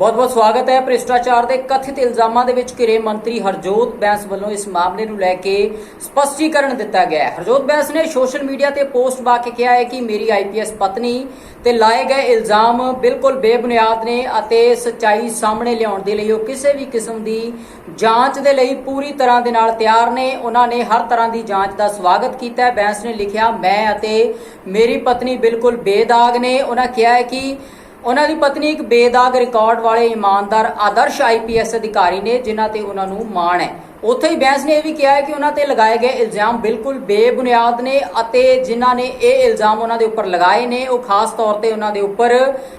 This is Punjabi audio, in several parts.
ਬਹੁਤ-ਬਹੁਤ ਸਵਾਗਤ ਹੈ ਭ੍ਰਿਸ਼ਟਾਚਾਰ ਦੇ ਕਥਿਤ ਇਲਜ਼ਾਮਾਂ ਦੇ ਵਿੱਚ ਘਿਰੇ ਮੰਤਰੀ ਹਰਜੋਤ ਬੈਂਸ ਵੱਲੋਂ ਇਸ ਮਾਮਲੇ ਨੂੰ ਲੈ ਕੇ ਸਪਸ਼ਟੀਕਰਨ ਦਿੱਤਾ ਗਿਆ ਹੈ। ਹਰਜੋਤ ਬੈਂਸ ਨੇ ਸੋਸ਼ਲ ਮੀਡੀਆ ਤੇ ਪੋਸਟ ਪਾ ਕੇ ਕਿਹਾ ਹੈ ਕਿ ਮੇਰੀ ਆਈਪੀਐਸ ਪਤਨੀ ਤੇ ਲਾਏ ਗਏ ਇਲਜ਼ਾਮ ਬਿਲਕੁਲ ਬੇਬੁਨਿਆਦ ਨੇ ਅਤੇ ਸੱਚਾਈ ਸਾਹਮਣੇ ਲਿਆਉਣ ਦੇ ਲਈ ਉਹ ਕਿਸੇ ਵੀ ਕਿਸਮ ਦੀ ਜਾਂਚ ਦੇ ਲਈ ਪੂਰੀ ਤਰ੍ਹਾਂ ਦੇ ਨਾਲ ਤਿਆਰ ਨੇ। ਉਹਨਾਂ ਨੇ ਹਰ ਤਰ੍ਹਾਂ ਦੀ ਜਾਂਚ ਦਾ ਸਵਾਗਤ ਕੀਤਾ ਹੈ। ਬੈਂਸ ਨੇ ਲਿਖਿਆ, ਮੈਂ ਅਤੇ ਮੇਰੀ ਪਤਨੀ ਬਿਲਕੁਲ ਬੇਦਾਗ ਨੇ। ਉਹਨਾਂ ਕਿਹਾ ਹੈ ਕਿ ਉਹਨਾਂ ਦੀ ਪਤਨੀ ਇੱਕ ਬੇਦਾਗ ਰਿਕਾਰਡ ਵਾਲੇ ਇਮਾਨਦਾਰ ਆਦਰਸ਼ ਆਈਪੀਐਸ ਅਧਿਕਾਰੀ ਨੇ, ਜਿਨ੍ਹਾਂ ਤੇ ਉਹਨਾਂ ਨੂੰ ਮਾਣ ਹੈ। ਉੱਥੇ ਹੀ ਬੈਂਸ ਨੇ ਇਹ ਵੀ ਕਿਹਾ ਹੈ ਕਿ ਉਹਨਾਂ ਤੇ ਲਗਾਏ ਗਏ ਇਲਜ਼ਾਮ ਬਿਲਕੁਲ ਬੇਬੁਨਿਆਦ ਨੇ ਅਤੇ ਜਿਨ੍ਹਾਂ ਨੇ ਇਹ ਇਲਜ਼ਾਮ ਉਹਨਾਂ ਦੇ ਉੱਪਰ ਲਗਾਏ ਨੇ, ਉਹ ਖਾਸ ਤੌਰ ਤੇ ਉਹਨਾਂ ਦੇ ਉੱਪਰ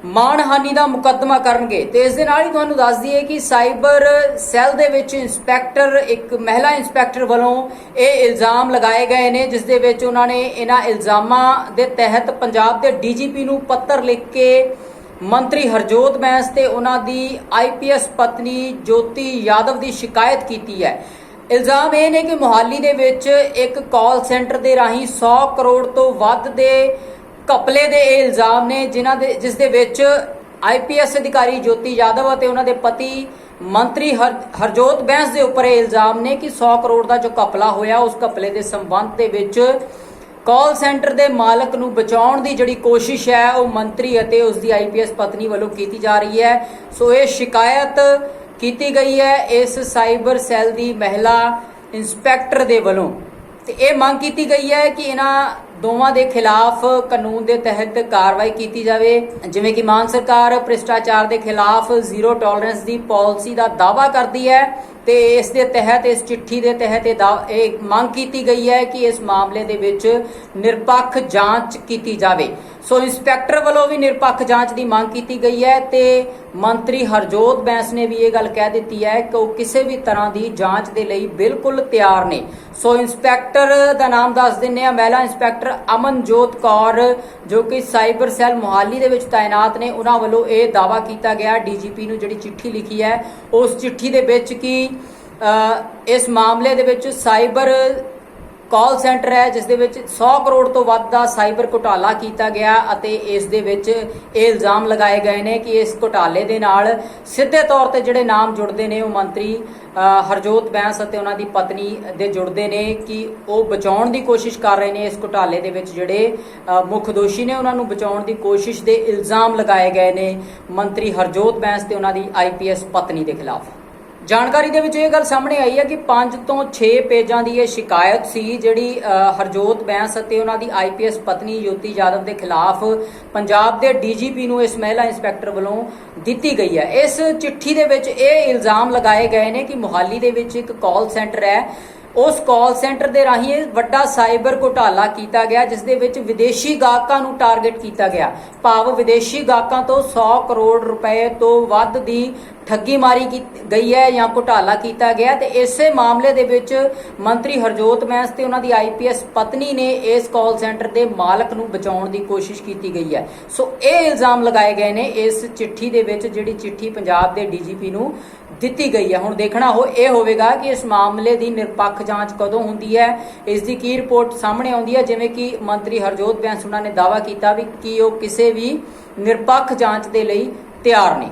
ਮਾਣਹਾਨੀ ਦਾ ਮੁਕੱਦਮਾ ਕਰਨਗੇ। ਤੇ ਇਸ ਦੇ ਨਾਲ ਹੀ ਤੁਹਾਨੂੰ ਦੱਸ ਦਈਏ ਕਿ ਸਾਈਬਰ ਸੈੱਲ ਦੇ ਵਿੱਚ ਇੰਸਪੈਕਟਰ, ਇੱਕ ਮਹਿਲਾ ਇੰਸਪੈਕਟਰ ਵੱਲੋਂ ਇਹ ਇਲਜ਼ਾਮ ਲਗਾਏ ਗਏ ਨੇ, ਜਿਸ ਦੇ ਵਿੱਚ ਉਹਨਾਂ ਨੇ ਇਹਨਾਂ ਇਲਜ਼ਾਮਾਂ ਦੇ ਤਹਿਤ ਪੰਜਾਬ ਦੇ ਡੀਜੀਪੀ ਨੂੰ ਪੱਤਰ ਲਿਖ ਕੇ ਮੰਤਰੀ ਹਰਜੋਤ ਬੈਂਸ ਤੇ ਉਹਨਾਂ ਦੀ ਆਈਪੀਐਸ ਪਤਨੀ ਜੋਤੀ ਯਾਦਵ ਦੀ ਸ਼ਿਕਾਇਤ ਕੀਤੀ ਹੈ। ਇਲਜ਼ਾਮ ਇਹ ਨੇ ਕਿ ਮੁਹਾਲੀ ਦੇ ਵਿੱਚ ਇੱਕ ਕਾਲ ਸੈਂਟਰ ਦੇ ਰਾਹੀਂ 100 ਕਰੋੜ ਤੋਂ ਵੱਧ ਦੇ ਕਪਲੇ ਦੇ ਇਹ ਇਲਜ਼ਾਮ ਨੇ, ਜਿਨ੍ਹਾਂ ਦੇ ਜਿਸ ਦੇ ਵਿੱਚ ਆਈਪੀਐਸ ਅਧਿਕਾਰੀ ਜੋਤੀ ਯਾਦਵ ਅਤੇ ਉਹਨਾਂ ਦੇ ਪਤੀ ਮੰਤਰੀ ਹਰ ਹਰਜੋਤ ਬੈਂਸ ਦੇ ਉੱਪਰ ਇਹ ਇਲਜ਼ਾਮ ਨੇ ਕਿ 100 ਕਰੋੜ ਦਾ ਜੋ ਕਪਲਾ ਹੋਇਆ, ਉਸ ਕਪਲੇ ਦੇ ਸੰਬੰਧ ਦੇ ਵਿੱਚ ਕਾਲ ਸੈਂਟਰ ਦੇ ਮਾਲਕ ਨੂੰ ਬਚਾਉਣ ਦੀ ਜਿਹੜੀ ਕੋਸ਼ਿਸ਼ ਹੈ, ਉਹ ਮੰਤਰੀ ਅਤੇ ਉਸ ਦੀ ਆਈਪੀਐਸ ਪਤਨੀ ਵੱਲੋਂ ਕੀਤੀ ਜਾ ਰਹੀ ਹੈ। ਸੋ ਇਹ ਸ਼ਿਕਾਇਤ ਕੀਤੀ ਗਈ ਹੈ ਇਸ ਸਾਈਬਰ ਸੈੱਲ ਦੀ ਮਹਿਲਾ ਇੰਸਪੈਕਟਰ ਦੇ ਵੱਲੋਂ। ਤੇ ਇਹ ਮੰਗ ਕੀਤੀ ਗਈ ਹੈ ਕਿ ਇਹਨਾਂ ਦੋਵਾਂ ਦੇ ਖਿਲਾਫ ਕਾਨੂੰਨ ਦੇ ਤਹਿਤ ਕਾਰਵਾਈ ਕੀਤੀ ਜਾਵੇ। ਜਿਵੇਂ ਕਿ ਮਾਨ ਸਰਕਾਰ ਭ੍ਰਿਸ਼ਟਾਚਾਰ ਦੇ ਖਿਲਾਫ ਜ਼ੀਰੋ ਟੋਲਰੈਂਸ ਦੀ ਪਾਲਿਸੀ ਦਾ ਦਾਅਵਾ ਕਰਦੀ ਹੈ ਤੇ ਇਸ ਦੇ ਤਹਿਤ, ਇਸ ਚਿੱਠੀ ਦੇ ਤਹਿਤ ਇਹ ਦਾ- ਇਹ ਮੰਗ ਕੀਤੀ ਗਈ ਹੈ ਕਿ ਇਸ ਮਾਮਲੇ ਦੇ ਵਿੱਚ ਨਿਰਪੱਖ ਜਾਂਚ ਕੀਤੀ ਜਾਵੇ। ਸੋ ਇੰਸਪੈਕਟਰ ਵੱਲੋਂ ਵੀ ਨਿਰਪੱਖ ਜਾਂਚ ਦੀ ਮੰਗ ਕੀਤੀ ਗਈ ਹੈ ਤੇ ਮੰਤਰੀ ਹਰਜੋਤ ਬੈਂਸ ਨੇ ਵੀ ਇਹ ਗੱਲ ਕਹਿ ਦਿੱਤੀ ਹੈ ਕਿ ਉਹ ਕਿਸੇ ਵੀ ਤਰ੍ਹਾਂ ਦੀ ਜਾਂਚ ਦੇ ਲਈ ਬਿਲਕੁਲ ਤਿਆਰ ਨੇ। ਸੋ ਇੰਸਪੈਕਟਰ ਦਾ ਨਾਮ ਦੱਸ ਦਿੰਨੇ ਆ ਮਹਿਲਾ ਇੰਸਪੈਕਟਰ ਅਮਨਜੋਤ ਕੌਰ ਜੋ ਕਿ ਸਾਈਬਰ ਸੈੱਲ ਮੁਹਾਲੀ ਦੇ ਵਿੱਚ ਤਾਇਨਾਤ ਨੇ ਉਹਨਾਂ ਵੱਲੋਂ ਇਹ ਦਾਵਾ ਕੀਤਾ ਗਿਆ ਡੀਜੀਪੀ ਨੂੰ ਜਿਹੜੀ ਚਿੱਠੀ ਲਿਖੀ ਹੈ ਉਸ ਚਿੱਠੀ ਦੇ ਵਿੱਚ ਕਿ ਅ, ਇਸ ਮਾਮਲੇ ਦੇ ਵਿੱਚ ਸਾਈਬਰ ਕਾਲ ਸੈਂਟਰ ਹੈ, ਜਿਸ ਦੇ ਵਿੱਚ 100 ਕਰੋੜ ਤੋਂ ਵੱਧ ਦਾ ਸਾਈਬਰ ਘੁਟਾਲਾ ਕੀਤਾ ਗਿਆ ਅਤੇ ਇਸ ਦੇ ਵਿੱਚ ਇਹ ਇਲਜ਼ਾਮ ਲਗਾਏ ਗਏ ਨੇ ਕਿ ਇਸ ਘੁਟਾਲੇ ਦੇ ਨਾਲ ਸਿੱਧੇ ਤੌਰ ਤੇ ਜਿਹੜੇ ਨਾਮ ਜੁੜਦੇ ਨੇ, ਉਹ ਮੰਤਰੀ ਹਰਜੋਤ ਬੈਂਸ ਅਤੇ ਉਹਨਾਂ ਦੀ ਪਤਨੀ ਦੇ ਜੁੜਦੇ ਨੇ ਕਿ ਉਹ ਬਚਾਉਣ ਦੀ ਕੋਸ਼ਿਸ਼ ਕਰ ਰਹੇ ਨੇ ਇਸ ਘੁਟਾਲੇ ਦੇ ਵਿੱਚ ਜਿਹੜੇ ਮੁੱਖ ਦੋਸ਼ੀ ਨੇ, ਉਹਨਾਂ ਨੂੰ ਬਚਾਉਣ ਦੀ ਕੋਸ਼ਿਸ਼ ਦੇ ਇਲਜ਼ਾਮ ਲਗਾਏ ਗਏ ਨੇ। ਮੰਤਰੀ ਹਰਜੋਤ ਬੈਂਸ ਤੇ ਉਹਨਾਂ ਦੀ ਆਈਪੀਐਸ ਪਤਨੀ ਦੇ ਖਿਲਾਫ। ਜਾਣਕਾਰੀ ਦੇ ਵਿੱਚ ਇਹ ਗੱਲ ਸਾਹਮਣੇ ਆਈ ਹੈ ਕਿ 5 ਤੋਂ 6 ਪੇਜਾਂ ਦੀ ਇਹ ਸ਼ਿਕਾਇਤ ਸੀ, ਜਿਹੜੀ ਹਰਜੋਤ ਬੈਂਸ ਅਤੇ ਉਹਨਾਂ ਦੀ ਆਈਪੀਐਸ ਪਤਨੀ ਜੋਤੀ ਯਾਦਵ ਦੇ ਖਿਲਾਫ ਪੰਜਾਬ ਦੇ ਡੀਜੀਪੀ ਨੂੰ ਇਸ ਮਹਿਲਾ ਇੰਸਪੈਕਟਰ ਵੱਲੋਂ ਦਿੱਤੀ ਗਈ ਹੈ। ਇਸ ਚਿੱਠੀ ਦੇ ਵਿੱਚ ਇਹ ਇਲਜ਼ਾਮ ਲਗਾਏ ਗਏ ਨੇ ਕਿ ਮੁਹਾਲੀ ਦੇ ਵਿੱਚ ਇੱਕ ਕਾਲ ਸੈਂਟਰ ਹੈ। ਉਸ ਕਾਲ ਸੈਂਟਰ ਦੇ ਰਾਹੀਂ ਇਹ ਵੱਡਾ ਸਾਈਬਰ ਘੁਟਾਲਾ ਕੀਤਾ ਗਿਆ, ਜਿਸ ਦੇ ਵਿੱਚ ਵਿਦੇਸ਼ੀ ਗਾਹਕਾਂ ਨੂੰ ਟਾਰਗੇਟ ਕੀਤਾ ਗਿਆ। ਭਾਵ ਵਿਦੇਸ਼ੀ ਗਾਹਕਾਂ ਤੋਂ 100 ਕਰੋੜ ਰੁਪਏ ਤੋਂ ਵੱਧ ਦੀ ਠੱਗੀ ਮਾਰੀ ਕੀ- ਗਈ ਹੈ ਜਾਂ ਘੁਟਾਲਾ ਕੀਤਾ ਗਿਆ ਤੇ ਇਸੇ ਮਾਮਲੇ ਦੇ ਵਿੱਚ ਮੰਤਰੀ ਹਰਜੋਤ ਬੈਂਸ ਤੇ ਉਹਨਾਂ ਦੀ ਆਈਪੀਐਸ ਪਤਨੀ ਨੇ ਇਸ ਕਾਲ ਸੈਂਟਰ ਦੇ ਮਾਲਕ ਨੂੰ ਬਚਾਉਣ ਦੀ ਕੋਸ਼ਿਸ਼ ਕੀਤੀ ਗਈ ਹੈ। ਸੋ ਇਹ ਇਲਜ਼ਾਮ ਲਗਾਏ ਗਏ ਨੇ, ਇਸ ਚਿੱਠੀ ਦੇ ਵਿੱਚ ਜਿਹੜੀ ਚਿੱਠੀ ਪੰਜਾਬ ਦੇ ਡੀਜੀਪੀ ਨੂੰ ਦਿੱਤੀ ਗਈ ਹੈ। ਹੁਣ ਦੇਖਣਾ ਹੋ, ਇਹ ਹੋਵੇਗਾ ਕਿ ਇਸ ਮਾਮਲੇ ਦੀ ਨਿਰਪੱਖ ਜਾਂਚ ਕਦੋਂ ਹੁੰਦੀ ਹੈ, ਇਸ ਦੀ ਕੀ ਰਿਪੋਰਟ ਸਾਹਮਣੇ ਆਉਂਦੀ ਹੈ, ਜਿਵੇਂ ਕਿ ਮੰਤਰੀ ਹਰਜੋਤ ਬੈਂਸ ਉਹਨਾਂ ਨੇ ਦਾਅਵਾ ਕੀਤਾ ਵੀ ਕਿ ਉਹ ਕਿਸੇ ਵੀ ਨਿਰਪੱਖ ਜਾਂਚ ਦੇ ਲਈ ਤਿਆਰ ਨੇ।